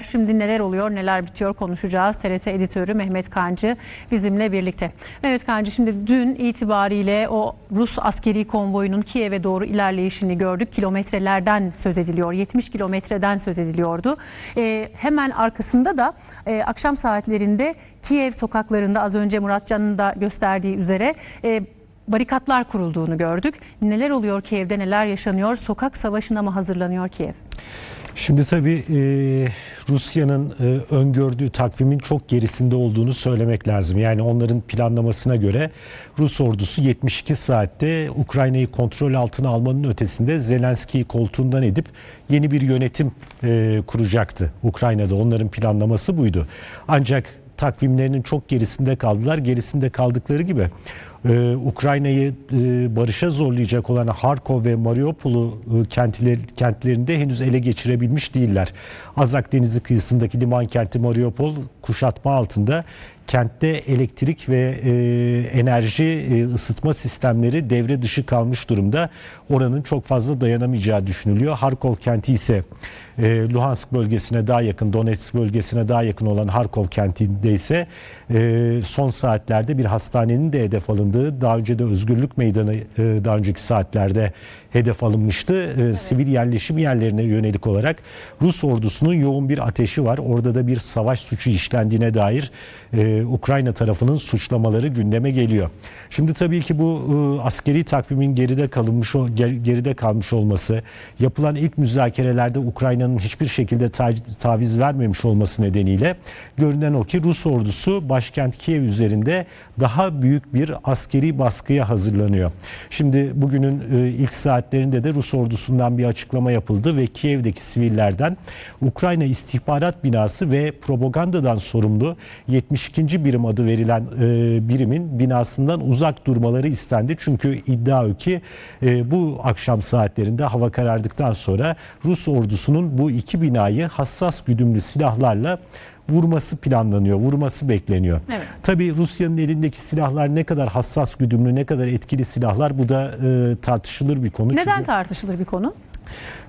Şimdi neler oluyor, neler bitiyor konuşacağız. TRT editörü Mehmet Kancı bizimle birlikte. Mehmet Kancı şimdi dün itibariyle o Rus askeri konvoyunun Kiev'e doğru ilerleyişini gördük. Kilometrelerden söz ediliyor. 70 kilometreden söz ediliyordu. Ee, hemen arkasında da e, akşam saatlerinde Kiev sokaklarında az önce Muratcan'ın da gösterdiği üzere e, barikatlar kurulduğunu gördük. Neler oluyor Kiev'de, neler yaşanıyor? Sokak savaşına mı hazırlanıyor Kiev? Şimdi tabii e, Rusya'nın e, öngördüğü takvimin çok gerisinde olduğunu söylemek lazım. Yani onların planlamasına göre Rus ordusu 72 saatte Ukrayna'yı kontrol altına almanın ötesinde Zelenski'yi koltuğundan edip yeni bir yönetim e, kuracaktı Ukrayna'da. Onların planlaması buydu. Ancak takvimlerinin çok gerisinde kaldılar. Gerisinde kaldıkları gibi e, Ukrayna'yı e, barışa zorlayacak olan Harkov ve Mariupol'u e, kentler, kentlerinde henüz ele geçirebilmiş değiller. Azak Denizi kıyısındaki liman kenti Mariupol kuşatma altında kentte elektrik ve e, enerji e, ısıtma sistemleri devre dışı kalmış durumda. Oranın çok fazla dayanamayacağı düşünülüyor. Harkov kenti ise e, Luhansk bölgesine daha yakın, Donetsk bölgesine daha yakın olan Harkov kentinde ise e, son saatlerde bir hastanenin de hedef alındığı, daha önce de Özgürlük Meydanı e, daha önceki saatlerde hedef alınmıştı. E, Sivil yerleşim yerlerine yönelik olarak Rus ordusunun yoğun bir ateşi var. Orada da bir savaş suçu işlendiğine dair e, Ukrayna tarafının suçlamaları gündeme geliyor. Şimdi tabii ki bu e, askeri takvimin geride kalınmış geride kalmış olması, yapılan ilk müzakerelerde Ukrayna'nın hiçbir şekilde ta- taviz vermemiş olması nedeniyle görünen o ki Rus ordusu başkent Kiev üzerinde daha büyük bir askeri baskıya hazırlanıyor. Şimdi bugünün e, ilk saatlerinde de Rus ordusundan bir açıklama yapıldı ve Kiev'deki sivillerden Ukrayna istihbarat binası ve propagandadan sorumlu 72. birim adı verilen e, birimin binasından uzak durmaları istendi. Çünkü iddia o ki e, bu akşam saatlerinde hava karardıktan sonra Rus ordusunun bu iki binayı hassas güdümlü silahlarla vurması planlanıyor, vurması bekleniyor. Evet. Tabii Rusya'nın elindeki silahlar ne kadar hassas güdümlü, ne kadar etkili silahlar bu da e, tartışılır bir konu. Neden Çünkü- tartışılır bir konu?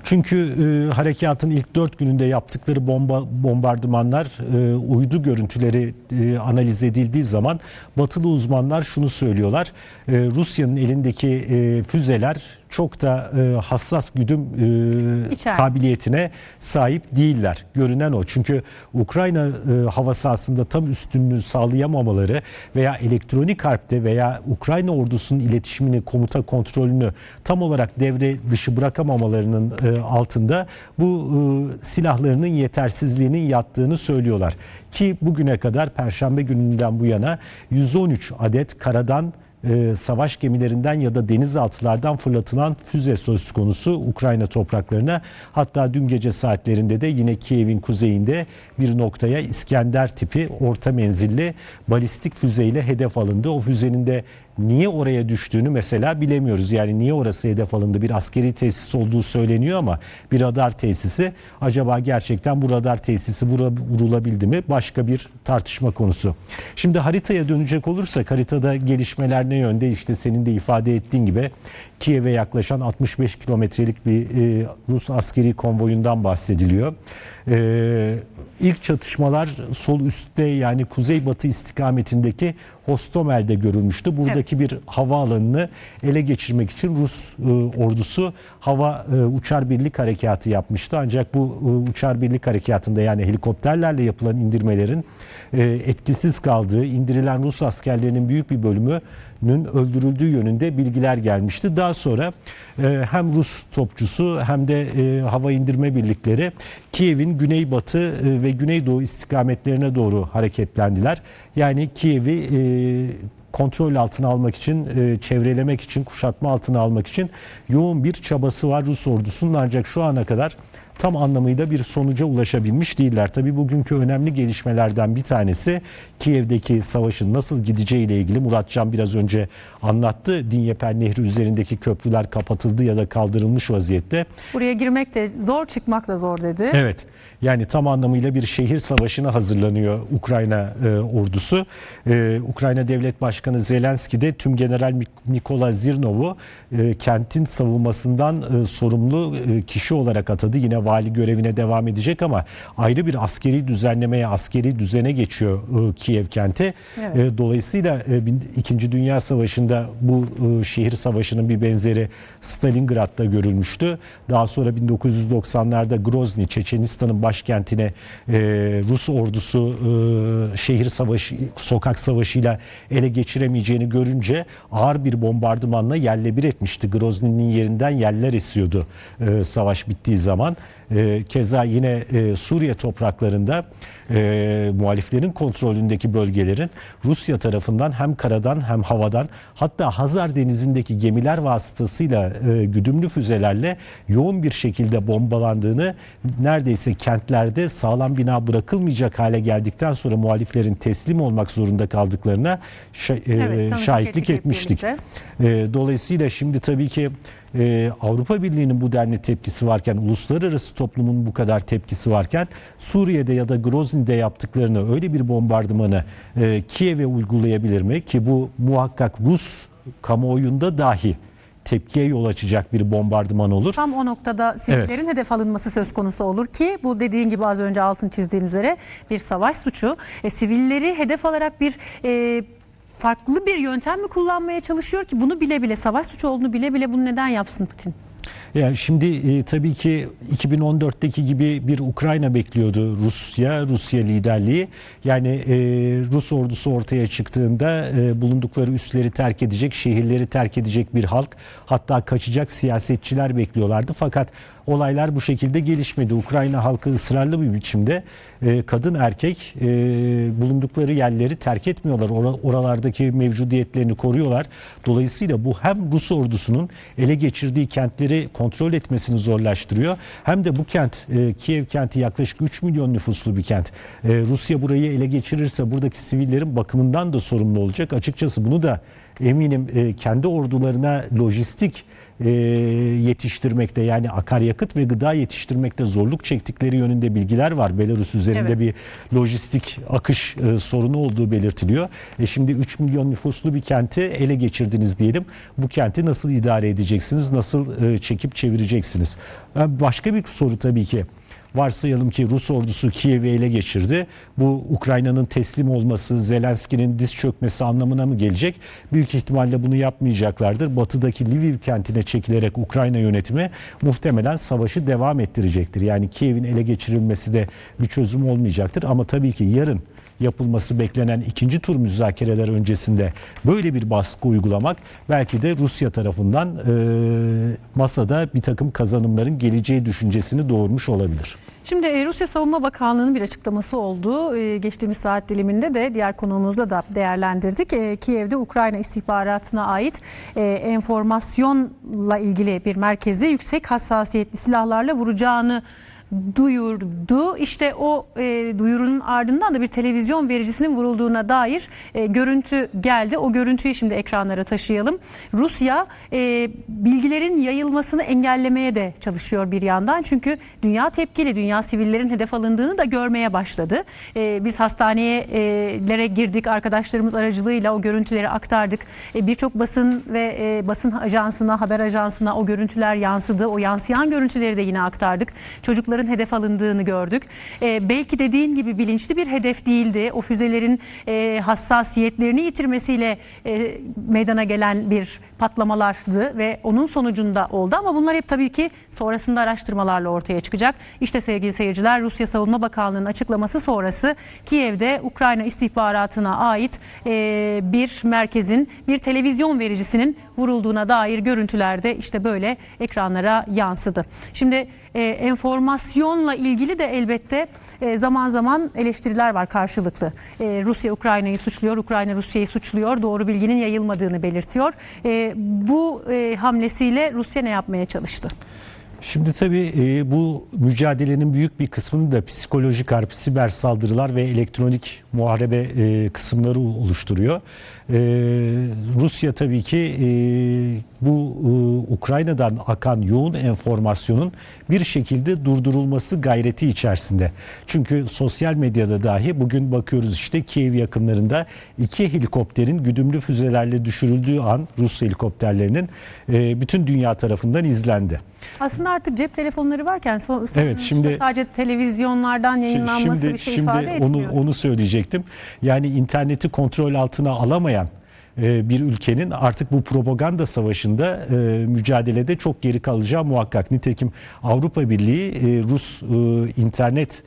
Çünkü e, harekatın ilk dört gününde yaptıkları bomba bombardımanlar, e, uydu görüntüleri e, analiz edildiği zaman batılı uzmanlar şunu söylüyorlar. E, Rusya'nın elindeki e, füzeler çok da e, hassas güdüm e, İçer. kabiliyetine sahip değiller. Görünen o. Çünkü Ukrayna e, hava sahasında tam üstünlüğü sağlayamamaları veya elektronik harpte veya Ukrayna ordusunun iletişimini, komuta kontrolünü tam olarak devre dışı bırakamamalarının e, altında bu e, silahlarının yetersizliğinin yattığını söylüyorlar. Ki bugüne kadar Perşembe gününden bu yana 113 adet karadan e, savaş gemilerinden ya da denizaltılardan fırlatılan füze söz konusu Ukrayna topraklarına. Hatta dün gece saatlerinde de yine Kiev'in kuzeyinde bir noktaya İskender tipi orta menzilli balistik füzeyle hedef alındı. O füzenin de niye oraya düştüğünü mesela bilemiyoruz. Yani niye orası hedef alındı? Bir askeri tesis olduğu söyleniyor ama bir radar tesisi acaba gerçekten bu radar tesisi vura- vurulabildi mi? Başka bir tartışma konusu. Şimdi haritaya dönecek olursak haritada gelişmeler ne yönde? İşte senin de ifade ettiğin gibi Kiev'e yaklaşan 65 kilometrelik bir e, Rus askeri konvoyundan bahsediliyor. E, ilk çatışmalar sol üstte yani kuzeybatı istikametindeki Hostomel'de görülmüştü. Buradaki bir havaalanını ele geçirmek için Rus e, ordusu hava e, uçar birlik harekatı yapmıştı. Ancak bu e, uçar birlik harekatında yani helikopterlerle yapılan indirmelerin e, etkisiz kaldığı, indirilen Rus askerlerinin büyük bir bölümünün öldürüldüğü yönünde bilgiler gelmişti. Daha sonra e, hem Rus topçusu hem de e, hava indirme birlikleri Kiev'in güneybatı e, ve güneydoğu istikametlerine doğru hareketlendiler. Yani Kiev'i e, kontrol altına almak için, e, çevrelemek için, kuşatma altına almak için yoğun bir çabası var Rus ordusunun ancak şu ana kadar tam anlamıyla bir sonuca ulaşabilmiş değiller. Tabii bugünkü önemli gelişmelerden bir tanesi Kiev'deki savaşın nasıl gideceği ile ilgili Muratcan biraz önce anlattı. Dinyeper Nehri üzerindeki köprüler kapatıldı ya da kaldırılmış vaziyette. Buraya girmek de zor, çıkmak da zor dedi. Evet. Yani tam anlamıyla bir şehir savaşına hazırlanıyor Ukrayna e, ordusu. E, Ukrayna Devlet Başkanı Zelenski de tüm General Nikola Zirnov'u e, kentin savunmasından e, sorumlu e, kişi olarak atadı. Yine vali görevine devam edecek ama ayrı bir askeri düzenlemeye, askeri düzene geçiyor e, Kiev kenti. Evet. E, Dolayısıyla e, İkinci Dünya Savaşı'nda bu e, şehir savaşının bir benzeri Stalingrad'da görülmüştü. Daha sonra 1990'larda Grozny, Çeçenistan'ın başkentine e, Rus ordusu e, şehir savaşı, sokak savaşıyla ele geçiremeyeceğini görünce ağır bir bombardımanla yerle bir etmişti. Grozny'nin yerinden yerler esiyordu e, savaş bittiği zaman. E, keza yine e, Suriye topraklarında e, muhaliflerin kontrolündeki bölgelerin Rusya tarafından hem karadan hem havadan hatta Hazar Denizi'ndeki gemiler vasıtasıyla e, güdümlü füzelerle yoğun bir şekilde bombalandığını neredeyse kentlerde sağlam bina bırakılmayacak hale geldikten sonra muhaliflerin teslim olmak zorunda kaldıklarına şa- e, Evet, şahitlik etmiştik. E, dolayısıyla şimdi tabii ki e, Avrupa Birliği'nin bu denli tepkisi varken, uluslararası toplumun bu kadar tepkisi varken Suriye'de ya da Grozny'de yaptıklarını öyle bir bombardımanı e, Kiev'e uygulayabilir mi? Ki bu muhakkak Rus kamuoyunda dahi tepkiye yol açacak bir bombardıman olur. Tam o noktada sivillerin hedef alınması söz konusu olur ki bu dediğin gibi az önce altın çizdiğin üzere bir savaş suçu. E, sivilleri hedef alarak bir e, farklı bir yöntem mi kullanmaya çalışıyor ki bunu bile bile savaş suçu olduğunu bile bile bunu neden yapsın Putin? Yani şimdi e, tabii ki 2014'teki gibi bir Ukrayna bekliyordu Rusya, Rusya liderliği. Yani e, Rus ordusu ortaya çıktığında e, bulundukları üsleri terk edecek, şehirleri terk edecek bir halk, hatta kaçacak siyasetçiler bekliyorlardı. Fakat olaylar bu şekilde gelişmedi. Ukrayna halkı ısrarlı bir biçimde e, kadın erkek e, bulundukları yerleri terk etmiyorlar. Ora- oralardaki mevcudiyetlerini koruyorlar. Dolayısıyla bu hem Rus ordusunun ele geçirdiği kentleri kontrol etmesini zorlaştırıyor. Hem de bu kent e, Kiev kenti yaklaşık 3 milyon nüfuslu bir kent. E, Rusya burayı ele geçirirse buradaki sivillerin bakımından da sorumlu olacak. Açıkçası bunu da eminim e, kendi ordularına lojistik e, yetiştirmekte yani akaryakıt ve gıda yetiştirmekte zorluk çektikleri yönünde bilgiler var. Belarus üzerinde Evet. bir lojistik akış e, sorunu olduğu belirtiliyor. E, şimdi 3 milyon nüfuslu bir kenti ele geçirdiniz diyelim. Bu kenti nasıl idare edeceksiniz? Nasıl e, çekip çevireceksiniz? Başka bir soru tabii ki. Varsayalım ki Rus ordusu Kiev'i ele geçirdi. Bu Ukrayna'nın teslim olması, Zelenski'nin diz çökmesi anlamına mı gelecek? Büyük ihtimalle bunu yapmayacaklardır. Batıdaki Lviv kentine çekilerek Ukrayna yönetimi muhtemelen savaşı devam ettirecektir. Yani Kiev'in ele geçirilmesi de bir çözüm olmayacaktır. Ama tabii ki yarın yapılması beklenen ikinci tur müzakereler öncesinde böyle bir baskı uygulamak belki de Rusya tarafından e, masada bir takım kazanımların geleceği düşüncesini doğurmuş olabilir. Şimdi e, Rusya Savunma Bakanlığı'nın bir açıklaması oldu. E, Geçtiğimiz saat diliminde de diğer konuğumuzda da değerlendirdik. E, Kiev'de Ukrayna istihbaratına ait enformasyonla ilgili bir merkezi yüksek hassasiyetli silahlarla vuracağını duyurdu. İşte o e, duyurunun ardından da bir televizyon vericisinin vurulduğuna dair e, görüntü geldi. O görüntüyü şimdi ekranlara taşıyalım. Rusya e, bilgilerin yayılmasını engellemeye de çalışıyor bir yandan. Çünkü dünya tepkili, dünya sivillerin hedef alındığını da görmeye başladı. E, biz hastanelere girdik, arkadaşlarımız aracılığıyla o görüntüleri aktardık. E, Birçok basın ve e, basın ajansına, haber ajansına o görüntüler yansıdı. O yansıyan görüntüleri de yine aktardık. Çocukların hedef alındığını gördük. E, belki dediğin gibi bilinçli bir hedef değildi. O füzelerin e, hassasiyetlerini yitirmesiyle e, meydana gelen bir patlamalardı ve onun sonucunda oldu. Ama bunlar hep tabii ki sonrasında araştırmalarla ortaya çıkacak. İşte sevgili seyirciler Rusya Savunma Bakanlığı'nın açıklaması sonrası Kiev'de Ukrayna istihbaratına ait e, bir merkezin bir televizyon vericisinin vurulduğuna dair görüntülerde işte böyle ekranlara yansıdı. Şimdi e, enformasyonla ilgili de elbette e, zaman zaman eleştiriler var karşılıklı. E, Rusya Ukrayna'yı suçluyor, Ukrayna Rusya'yı suçluyor, doğru bilginin yayılmadığını belirtiyor. E, bu hamlesiyle Rusya ne yapmaya çalıştı? Şimdi tabii e, bu mücadelenin büyük bir kısmını da psikolojik harp, siber saldırılar ve elektronik muharebe e, kısımları oluşturuyor. E, Rusya tabii ki e, bu e, Ukrayna'dan akan yoğun enformasyonun bir şekilde durdurulması gayreti içerisinde. Çünkü sosyal medyada dahi bugün bakıyoruz işte Kiev yakınlarında iki helikopterin güdümlü füzelerle düşürüldüğü an Rus helikopterlerinin e, bütün dünya tarafından izlendi. Aslında artık cep telefonları varken so- sonuçta Evet, şimdi- sadece televizyonlardan yayınlanması bir şey şimdi ifade onu etmiyor. onu söyleyecektim. Yani interneti kontrol altına alamayan e, bir ülkenin artık bu propaganda savaşında e, mücadelede çok geri kalacağı muhakkak. Nitekim Avrupa Birliği e, Rus e, internet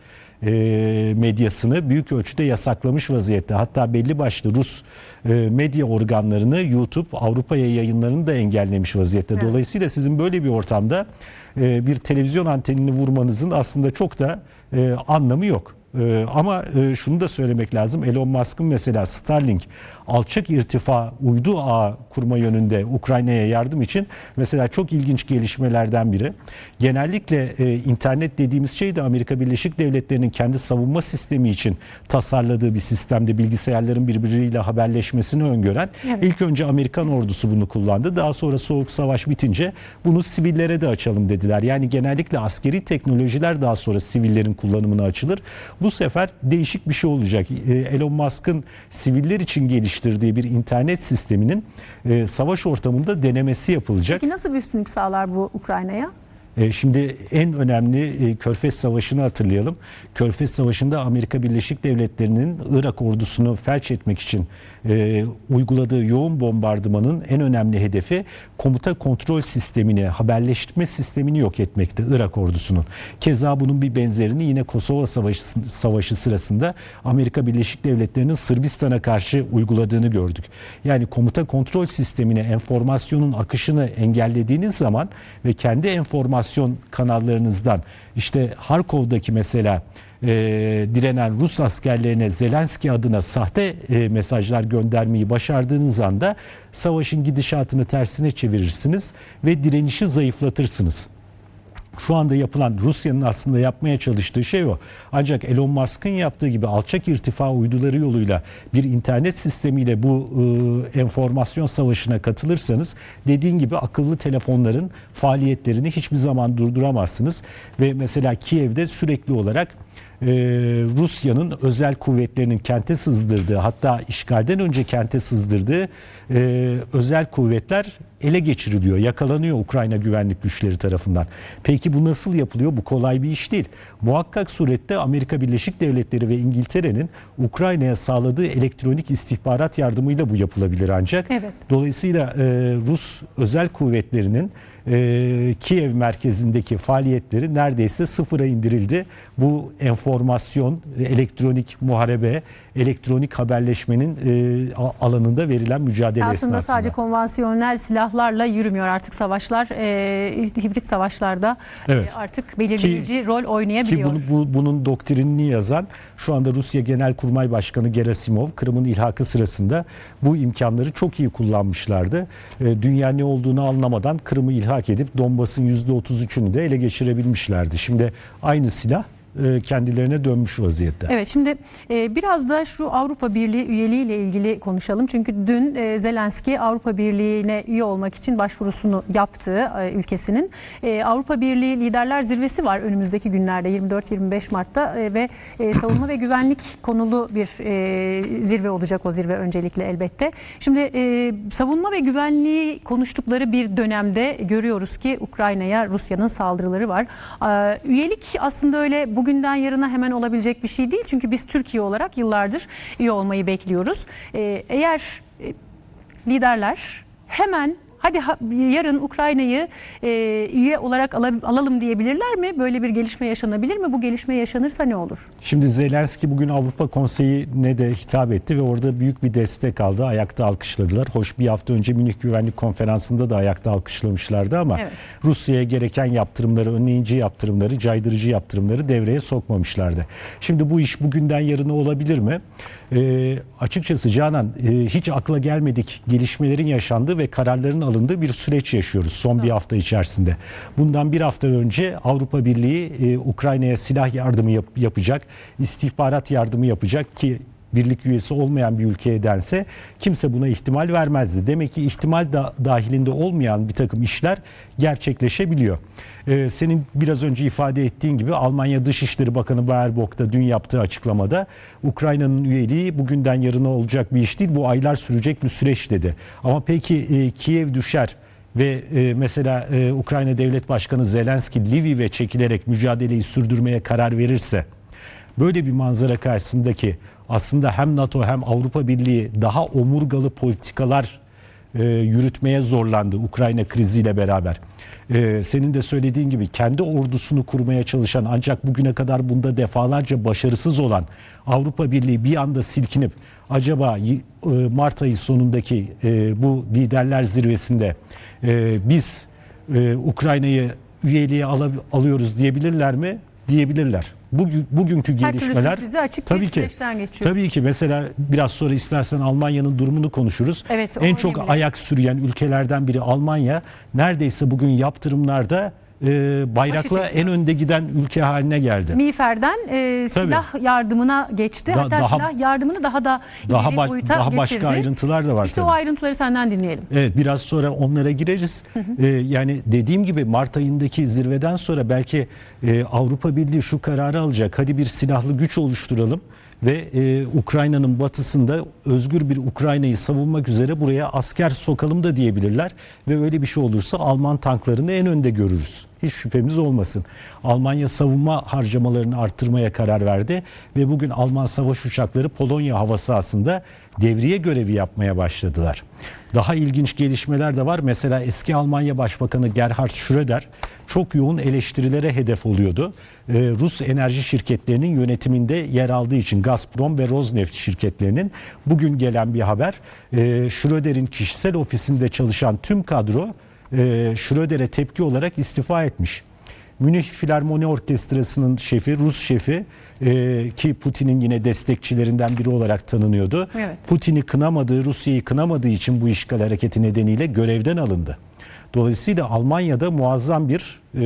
medyasını büyük ölçüde yasaklamış vaziyette. Hatta belli başlı Rus e, medya organlarını YouTube Avrupa'ya yayınlarını da engellemiş vaziyette. Evet. Dolayısıyla sizin böyle bir ortamda e, bir televizyon antenini vurmanızın aslında çok da e, anlamı yok. E, ama e, şunu da söylemek lazım. Elon Musk'ın mesela Starlink alçak irtifa uydu ağ kurma yönünde Ukrayna'ya yardım için mesela çok ilginç gelişmelerden biri. Genellikle e, internet dediğimiz şey de Amerika Birleşik Devletleri'nin kendi savunma sistemi için tasarladığı bir sistemde bilgisayarların birbiriyle haberleşmesini öngören Evet. ilk önce Amerikan ordusu bunu kullandı. Daha sonra Soğuk Savaş bitince bunu sivillere de açalım dediler. Yani genellikle askeri teknolojiler daha sonra sivillerin kullanımına açılır. Bu sefer değişik bir şey olacak. E, Elon Musk'ın siviller için geliştirdiği bir internet sisteminin e, savaş ortamında denemesi yapılacak. Peki nasıl bir üstünlük sağlar bu Ukrayna'ya? E, Şimdi en önemli e, Körfez Savaşı'nı hatırlayalım. Körfez Savaşı'nda Amerika Birleşik Devletleri'nin Irak ordusunu felç etmek için e, uyguladığı yoğun bombardımanın en önemli hedefi komuta kontrol sistemini, haberleştirme sistemini yok etmekti Irak ordusunun. Keza bunun bir benzerini yine Kosova Savaşı, Savaşı sırasında Amerika Birleşik Devletleri'nin Sırbistan'a karşı uyguladığını gördük. Yani komuta kontrol sistemine enformasyonun akışını engellediğiniz zaman ve kendi enformasyon kanallarınızdan işte Harkov'daki mesela e, direnen Rus askerlerine Zelenski adına sahte e, mesajlar göndermeyi başardığınız anda savaşın gidişatını tersine çevirirsiniz ve direnişi zayıflatırsınız. Şu anda yapılan Rusya'nın aslında yapmaya çalıştığı şey o. Ancak Elon Musk'ın yaptığı gibi alçak irtifa uyduları yoluyla bir internet sistemiyle bu e, enformasyon savaşına katılırsanız dediğin gibi akıllı telefonların faaliyetlerini hiçbir zaman durduramazsınız. Ve mesela Kiev'de sürekli olarak e, Rusya'nın özel kuvvetlerinin kente sızdırdığı hatta işgalden önce kente sızdırdığı e, özel kuvvetler ele geçiriliyor, yakalanıyor Ukrayna güvenlik güçleri tarafından. Peki bu nasıl yapılıyor? Bu kolay bir iş değil. Muhakkak surette Amerika Birleşik Devletleri ve İngiltere'nin Ukrayna'ya sağladığı elektronik istihbarat yardımıyla bu yapılabilir ancak. Evet. Dolayısıyla e, Rus özel kuvvetlerinin e, Kiev merkezindeki faaliyetleri neredeyse sıfıra indirildi. Bu enformasyon, elektronik muharebe, elektronik haberleşmenin e, alanında verilen mücadele Aslında esnasında. sadece konvansiyonel silahlarla yürümüyor artık savaşlar. E, hibrit savaşlarda e, Evet. artık belirleyici rol Ki oynayabiliyor. bunu, bu, bunun doktrinini yazan şu anda Rusya Genelkurmay Başkanı Gerasimov Kırım'ın ilhakı sırasında bu imkanları çok iyi kullanmışlardı. E, dünya ne olduğunu anlamadan Kırım'ı ilhak edip Donbas'ın %33'ünü de ele geçirebilmişlerdi. Şimdi aynı silah e, kendilerine dönmüş vaziyette. Evet şimdi e, biraz da şu Avrupa Birliği üyeliği ile ilgili konuşalım. Çünkü dün e, Zelenski Avrupa Birliği'ne üye olmak için başvurusunu yaptı e, ülkesinin. E, Avrupa Birliği Liderler Zirvesi var önümüzdeki günlerde 24-25 Mart'ta e, ve e, savunma ve güvenlik konulu bir e, zirve olacak o zirve öncelikle elbette. Şimdi e, savunma ve güvenliği konuştukları bir dönemde görüyoruz ki Ukrayna'ya Rusya'nın saldırıları var. E, üyelik aslında öyle bugünden yarına hemen olabilecek bir şey değil. Çünkü biz Türkiye olarak yıllardır üye olmayı bekliyoruz. E, eğer e, liderler hemen hadi ha- yarın Ukrayna'yı e, üye olarak ala- alalım diyebilirler mi? Böyle bir gelişme yaşanabilir mi? Bu gelişme yaşanırsa ne olur? Şimdi Zelenski bugün Avrupa Konseyi'ne de hitap etti ve orada büyük bir destek aldı. Ayakta alkışladılar. Hoş bir hafta önce Münih Güvenlik Konferansı'nda da ayakta alkışlamışlardı ama Evet. Rusya'ya gereken yaptırımları, önleyici yaptırımları, caydırıcı yaptırımları devreye sokmamışlardı. Şimdi bu iş bugünden yarına olabilir mi? Ee, açıkçası Canan e, hiç akla gelmedik gelişmelerin yaşandığı ve kararların alındığı bir süreç yaşıyoruz son bir hafta içerisinde. Bundan bir hafta önce Avrupa Birliği e, Ukrayna'ya silah yardımı yap- yapacak, istihbarat yardımı yapacak ki birlik üyesi olmayan bir ülkeye dense kimse buna ihtimal vermezdi. Demek ki ihtimal da dahilinde olmayan bir takım işler gerçekleşebiliyor. Ee, senin biraz önce ifade ettiğin gibi Almanya Dışişleri Bakanı Baerbock da dün yaptığı açıklamada Ukrayna'nın üyeliği bugünden yarına olacak bir iş değil. Bu aylar sürecek bir süreç dedi. Ama peki e, Kiev düşer ve e, mesela e, Ukrayna Devlet Başkanı Zelenski Lviv'e çekilerek mücadeleyi sürdürmeye karar verirse böyle bir manzara karşısındaki aslında hem NATO hem Avrupa Birliği daha omurgalı politikalar e, yürütmeye zorlandı Ukrayna kriziyle beraber. E, senin de söylediğin gibi kendi ordusunu kurmaya çalışan ancak bugüne kadar bunda defalarca başarısız olan Avrupa Birliği bir anda silkinip acaba e, Mart ayı sonundaki e, bu liderler zirvesinde e, biz e, Ukrayna'yı üyeliğe ala- alıyoruz diyebilirler mi? Diyebilirler. Bugün, bugünkü Her türlü gelişmeler sürprize açık tabii bir ki geçiyor. tabii ki mesela biraz sonra istersen Almanya'nın durumunu konuşuruz. Evet, en çok önemli. ayak sürüyen ülkelerden biri Almanya. Neredeyse bugün yaptırımlarda e, bayrakla en önde giden ülke haline geldi. Miğfer'den e, Tabii. silah yardımına geçti. Da- Hatta daha- silah yardımını daha da Daha ileri baş- boyuta daha getirdi. başka ayrıntılar da var İşte tabii. o ayrıntıları senden dinleyelim. Evet biraz sonra onlara gireriz. Ee, yani dediğim gibi Mart ayındaki zirveden sonra belki e, Avrupa Birliği şu kararı alacak. Hadi bir silahlı güç oluşturalım ve e, Ukrayna'nın batısında özgür bir Ukrayna'yı savunmak üzere buraya asker sokalım da diyebilirler. Ve öyle bir şey olursa Alman tanklarını en önde görürüz. Hiç şüphemiz olmasın. Almanya savunma harcamalarını arttırmaya karar verdi ve bugün Alman savaş uçakları Polonya hava sahasında devriye görevi yapmaya başladılar. Daha ilginç gelişmeler de var. Mesela eski Almanya Başbakanı Gerhard Schröder çok yoğun eleştirilere hedef oluyordu. Ee, Rus enerji şirketlerinin yönetiminde yer aldığı için Gazprom ve Rosneft şirketlerinin bugün gelen bir haber. Ee, Schröder'in kişisel ofisinde çalışan tüm kadro e, Schröder'e tepki olarak istifa etmiş. Münih Filarmoni Orkestrası'nın şefi, Rus şefi e, ki Putin'in yine destekçilerinden biri olarak tanınıyordu. Evet. Putin'i kınamadığı, Rusya'yı kınamadığı için bu işgal hareketi nedeniyle görevden alındı. Dolayısıyla Almanya'da muazzam bir e,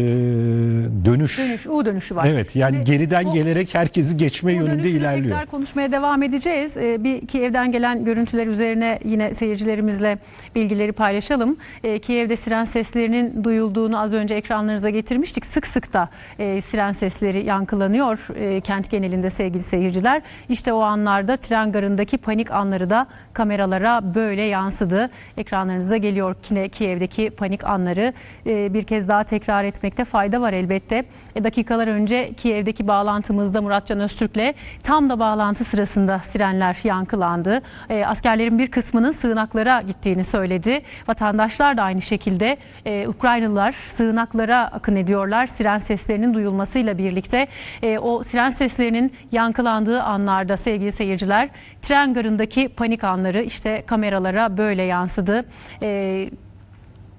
dönüş. Dönüş, U dönüşü var. Evet yani Şimdi geriden bu- gelerek herkesi geçme yönünde ilerliyor. tekrar konuşmaya devam edeceğiz. Ee, bir Kiev'den gelen görüntüler üzerine yine seyircilerimizle bilgileri paylaşalım. Ee, Kiev'de siren seslerinin duyulduğunu az önce ekranlarınıza getirmiştik. Sık sık da e, siren sesleri yankılanıyor e, kent genelinde sevgili seyirciler. İşte o anlarda tren garındaki panik anları da kameralara böyle yansıdı. Ekranlarınıza geliyor yine Kiev'deki panik anları. Ee, bir kez daha tekrar etmekte fayda var elbette. E, dakikalar önce Kiev'deki bağlantımızda Muratcan Öztürk'le tam da bağlantı sırasında sirenler yankılandı. E, askerlerin bir kısmının sığınaklara gittiğini söyledi. Vatandaşlar da aynı şekilde e, Ukraynalılar sığınaklara akın ediyorlar. Siren seslerinin duyulmasıyla birlikte e, o siren seslerinin yankılandığı anlarda sevgili seyirciler tren garındaki panik anları işte kameralara böyle yansıdı. E,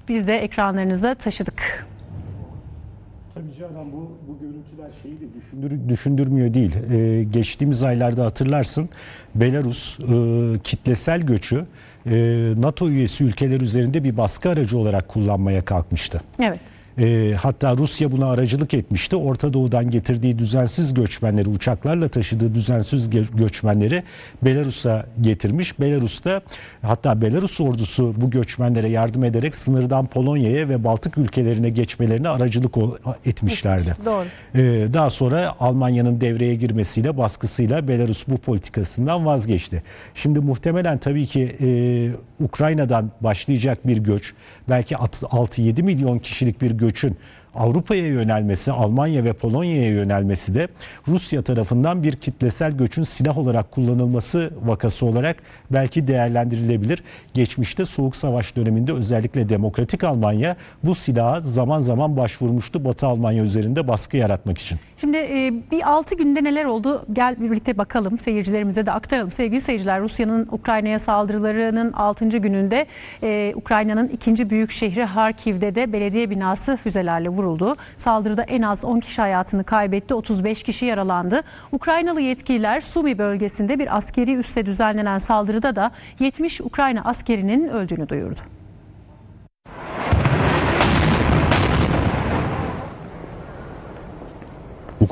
biz de ekranlarınıza taşıdık. Tabii Canan bu, bu görüntüler şeyi de düşündür, düşündürmüyor değil. Ee, geçtiğimiz aylarda hatırlarsın Belarus e, kitlesel göçü e, NATO üyesi ülkeler üzerinde bir baskı aracı olarak kullanmaya kalkmıştı. Evet. E, hatta Rusya buna aracılık etmişti. Orta Doğu'dan getirdiği düzensiz göçmenleri, uçaklarla taşıdığı düzensiz gö- göçmenleri Belarus'a getirmiş. Belarus'ta hatta Belarus ordusu bu göçmenlere yardım ederek sınırdan Polonya'ya ve Baltık ülkelerine geçmelerine aracılık etmişlerdi. Doğru. Ee, daha sonra Almanya'nın devreye girmesiyle baskısıyla Belarus bu politikasından vazgeçti. Şimdi muhtemelen tabii ki e, Ukrayna'dan başlayacak bir göç belki at- 6-7 milyon kişilik bir göçün Avrupa'ya yönelmesi, Almanya ve Polonya'ya yönelmesi de Rusya tarafından bir kitlesel göçün silah olarak kullanılması vakası olarak belki değerlendirilebilir. Geçmişte Soğuk Savaş döneminde özellikle Demokratik Almanya bu silaha zaman zaman başvurmuştu Batı Almanya üzerinde baskı yaratmak için. Şimdi e, bir 6 günde neler oldu? Gel birlikte bakalım. Seyircilerimize de aktaralım. Sevgili seyirciler Rusya'nın Ukrayna'ya saldırılarının 6. gününde e, Ukrayna'nın ikinci büyük şehri Harkiv'de de belediye binası füzelerle vuruldu. Saldırıda en az 10 kişi hayatını kaybetti. 35 kişi yaralandı. Ukraynalı yetkililer Sumi bölgesinde bir askeri üste düzenlenen saldırıda da 70 Ukrayna askerinin öldüğünü duyurdu.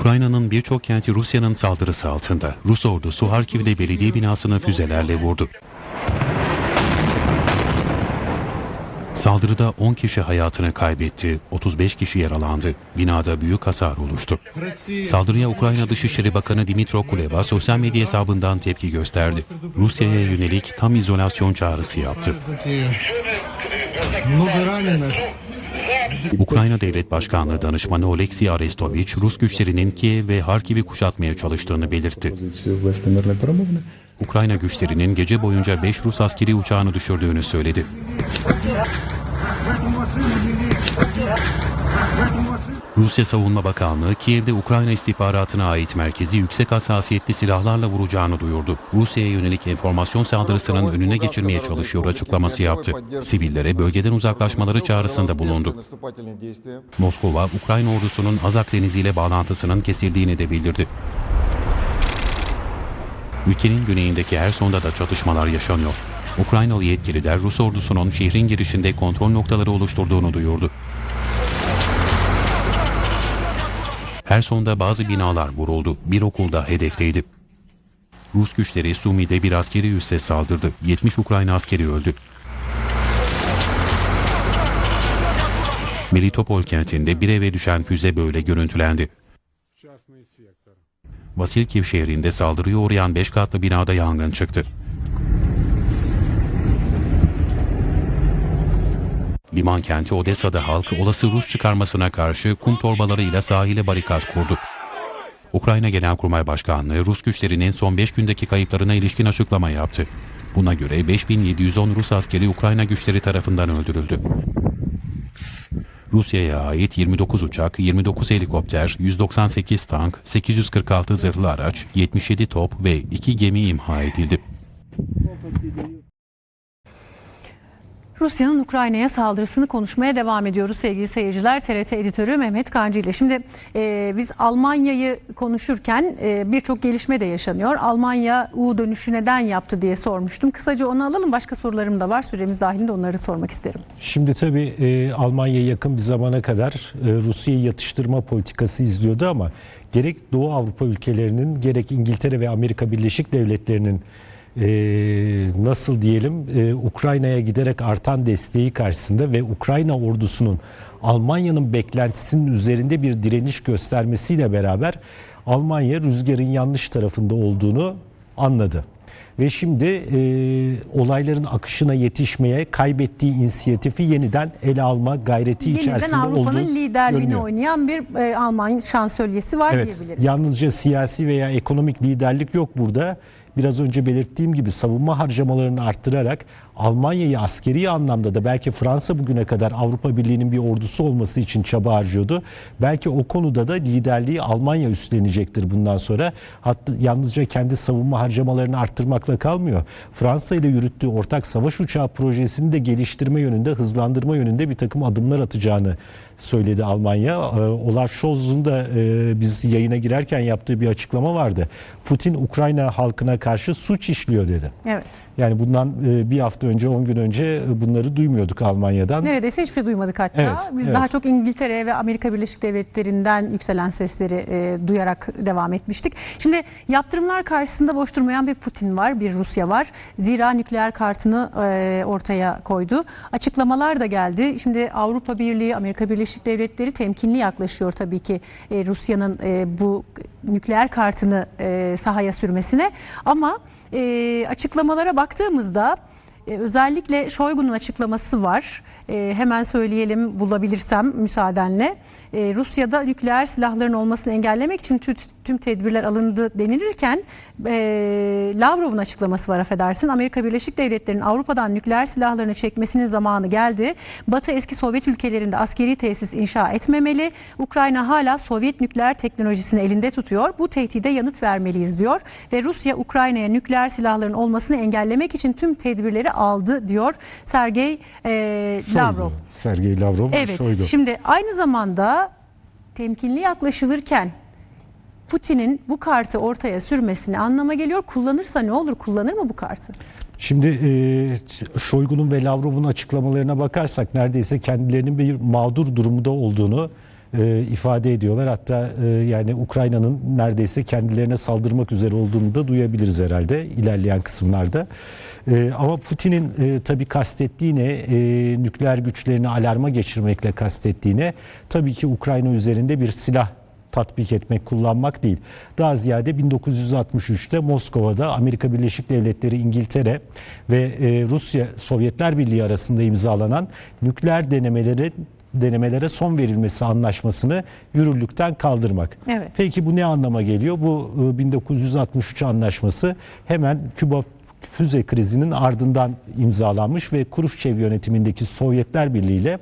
Ukrayna'nın birçok kenti Rusya'nın saldırısı altında. Rus ordusu Harkiv'de belediye binasını füzelerle vurdu. Saldırıda 10 kişi hayatını kaybetti, 35 kişi yaralandı. Binada büyük hasar oluştu. Saldırıya Ukrayna Dışişleri Bakanı Dimitro Kuleba sosyal medya hesabından tepki gösterdi. Rusya'ya yönelik tam izolasyon çağrısı yaptı. Ukrayna Devlet Başkanlığı Danışmanı Oleksiy Arestoviç, Rus güçlerinin Kiev ve Harkiv'i kuşatmaya çalıştığını belirtti. Ukrayna güçlerinin gece boyunca 5 Rus askeri uçağını düşürdüğünü söyledi. Rusya Savunma Bakanlığı Kiev'de Ukrayna istihbaratına ait merkezi yüksek hassasiyetli silahlarla vuracağını duyurdu. Rusya'ya yönelik enformasyon saldırısının önüne geçirmeye çalışıyor açıklaması yaptı. Sivillere bölgeden uzaklaşmaları çağrısında bulundu. Moskova, Ukrayna ordusunun Azak Denizi ile bağlantısının kesildiğini de bildirdi. Ülkenin güneyindeki Herson'da da çatışmalar yaşanıyor. Ukraynalı yetkililer Rus ordusunun şehrin girişinde kontrol noktaları oluşturduğunu duyurdu. Herson'da bazı binalar vuruldu. Bir okulda hedefteydi. Rus güçleri Sumi'de bir askeri üsse saldırdı. 70 Ukrayna askeri öldü. Melitopol kentinde bir eve düşen füze böyle görüntülendi. Vasilkiv şehrinde saldırıya uğrayan 5 katlı binada yangın çıktı. Liman kenti Odessa'da halk olası Rus çıkarmasına karşı kum torbalarıyla sahile barikat kurdu. Ukrayna Genelkurmay Başkanlığı Rus güçlerinin son 5 gündeki kayıplarına ilişkin açıklama yaptı. Buna göre 5710 Rus askeri Ukrayna güçleri tarafından öldürüldü. Rusya'ya ait 29 uçak, 29 helikopter, 198 tank, 846 zırhlı araç, 77 top ve 2 gemi imha edildi. Rusya'nın Ukrayna'ya saldırısını konuşmaya devam ediyoruz sevgili seyirciler. TRT editörü Mehmet Kancı ile. Şimdi e, biz Almanya'yı konuşurken e, birçok gelişme de yaşanıyor. Almanya U dönüşü neden yaptı diye sormuştum. Kısaca onu alalım. Başka sorularım da var. Süremiz dahilinde onları sormak isterim. Şimdi tabii e, Almanya yakın bir zamana kadar e, Rusya'yı yatıştırma politikası izliyordu ama gerek Doğu Avrupa ülkelerinin gerek İngiltere ve Amerika Birleşik Devletleri'nin e, nasıl diyelim e, Ukrayna'ya giderek artan desteği karşısında ve Ukrayna ordusunun Almanya'nın beklentisinin üzerinde bir direniş göstermesiyle beraber Almanya rüzgarın yanlış tarafında olduğunu anladı. Ve şimdi e, olayların akışına yetişmeye kaybettiği inisiyatifi yeniden ele alma gayreti Yeniden içerisinde olduğu Avrupa'nın liderliğini görünüyor. oynayan bir e, Alman şansölyesi var Evet, diyebiliriz. yalnızca siyasi veya ekonomik liderlik yok burada. Biraz önce belirttiğim gibi savunma harcamalarını arttırarak Almanya'yı askeri anlamda da belki Fransa bugüne kadar Avrupa Birliği'nin bir ordusu olması için çaba harcıyordu. Belki o konuda da liderliği Almanya üstlenecektir bundan sonra. Hatta yalnızca kendi savunma harcamalarını arttırmakla kalmıyor. Fransa ile yürüttüğü ortak savaş uçağı projesini de geliştirme yönünde, hızlandırma yönünde bir takım adımlar atacağını söyledi Almanya. Ee, Olaf Scholz'un da e, biz yayına girerken yaptığı bir açıklama vardı. Putin Ukrayna halkına karşı suç işliyor dedi. Evet. Yani bundan e, bir hafta önce, 10 gün önce e, bunları duymuyorduk Almanya'dan. Neredeyse hiçbir şey duymadık hatta. Evet, Biz evet. daha çok İngiltere ve Amerika Birleşik Devletleri'nden yükselen sesleri e, duyarak devam etmiştik. Şimdi yaptırımlar karşısında boş durmayan bir Putin var, bir Rusya var. Zira nükleer kartını e, ortaya koydu. Açıklamalar da geldi. Şimdi Avrupa Birliği, Amerika Birleşik Devletleri temkinli yaklaşıyor tabii ki e, Rusya'nın e, bu nükleer kartını e, sahaya sürmesine. Ama e, açıklamalara baktığımızda e, özellikle Şoygu'nun açıklaması var. E, hemen söyleyelim bulabilirsem müsaadenle. E, Rusya'da nükleer silahların olmasını engellemek için tüm, tedbirler alındı denilirken e, Lavrov'un açıklaması var affedersin. Amerika Birleşik Devletleri'nin Avrupa'dan nükleer silahlarını çekmesinin zamanı geldi. Batı eski Sovyet ülkelerinde askeri tesis inşa etmemeli. Ukrayna hala Sovyet nükleer teknolojisini elinde tutuyor. Bu tehdide yanıt vermeliyiz diyor. Ve Rusya Ukrayna'ya nükleer silahların olmasını engellemek için tüm tedbirleri aldı diyor Sergey e, Lavrov. Sergey Lavrov ve Evet. Şoygu. Şimdi aynı zamanda temkinli yaklaşılırken Putin'in bu kartı ortaya sürmesine anlama geliyor. Kullanırsa ne olur? Kullanır mı bu kartı? Şimdi e, Şoygu'nun ve Lavrov'un açıklamalarına bakarsak neredeyse kendilerinin bir mağdur durumda olduğunu e, ifade ediyorlar. Hatta e, yani Ukrayna'nın neredeyse kendilerine saldırmak üzere olduğunu da duyabiliriz herhalde ilerleyen kısımlarda. E, ama Putin'in e, tabii kastettiğine e, nükleer güçlerini alarma geçirmekle kastettiğine tabii ki Ukrayna üzerinde bir silah tatbik etmek, kullanmak değil. Daha ziyade 1963'te Moskova'da Amerika Birleşik Devletleri, İngiltere ve e, Rusya Sovyetler Birliği arasında imzalanan nükleer denemeleri denemelere son verilmesi anlaşmasını yürürlükten kaldırmak. Evet. Peki bu ne anlama geliyor? Bu e, 1963 anlaşması hemen Küba füze krizinin ardından imzalanmış ve Kruşçev yönetimindeki Sovyetler Birliği ile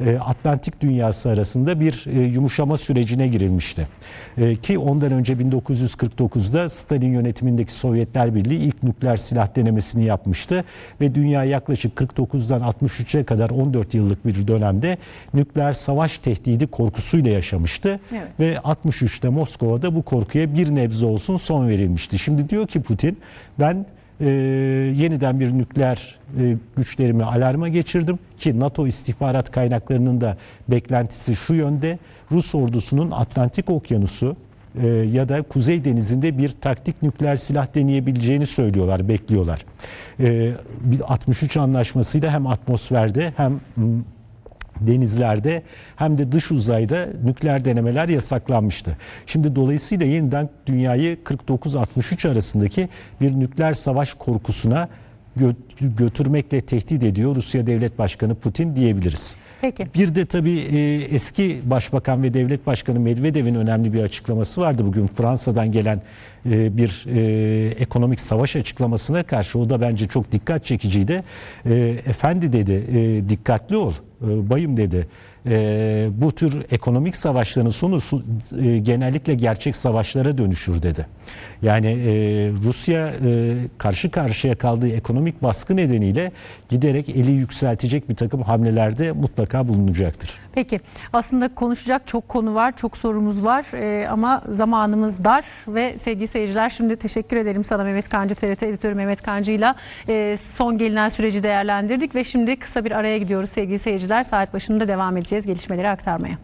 e, Atlantik dünyası arasında bir e, yumuşama sürecine girilmişti. E, Ki ondan önce 1949'da Stalin yönetimindeki Sovyetler Birliği ilk nükleer silah denemesini yapmıştı ve dünya yaklaşık 49'dan 63'e kadar 14 yıllık bir dönemde nükleer savaş tehdidi korkusuyla yaşamıştı Evet. ve 63'te Moskova'da bu korkuya bir nebze olsun son verilmişti. Şimdi diyor ki Putin ben e, yeniden bir nükleer e, güçlerimi alarma geçirdim ki NATO istihbarat kaynaklarının da beklentisi şu yönde Rus ordusunun Atlantik Okyanusu e, ya da Kuzey Denizi'nde bir taktik nükleer silah deneyebileceğini söylüyorlar, bekliyorlar. E, bir 63 anlaşmasıyla hem atmosferde hem denizlerde hem de dış uzayda nükleer denemeler yasaklanmıştı. Şimdi dolayısıyla yeniden dünyayı 49-63 arasındaki bir nükleer savaş korkusuna gö- götürmekle tehdit ediyor Rusya Devlet Başkanı Putin diyebiliriz. Peki. Bir de tabii e, eski Başbakan ve Devlet Başkanı Medvedev'in önemli bir açıklaması vardı bugün Fransa'dan gelen e, bir e, ekonomik savaş açıklamasına karşı. O da bence çok dikkat çekiciydi. Efendi dedi, dikkatli ol, bayım dedi. E, bu tür ekonomik savaşların sonu e, genellikle gerçek savaşlara dönüşür dedi. Yani e, Rusya e, karşı karşıya kaldığı ekonomik baskı nedeniyle giderek eli yükseltecek bir takım hamlelerde mutlaka bulunacaktır. Peki aslında konuşacak çok konu var, çok sorumuz var Ee, ama zamanımız dar ve sevgili seyirciler şimdi teşekkür ederim sana Mehmet Kancı, TRT editörü Mehmet Kancı'yla e, son gelinen süreci değerlendirdik ve şimdi kısa bir araya gidiyoruz sevgili seyirciler. Saat başında devam edeceğiz gelişmeleri aktarmaya.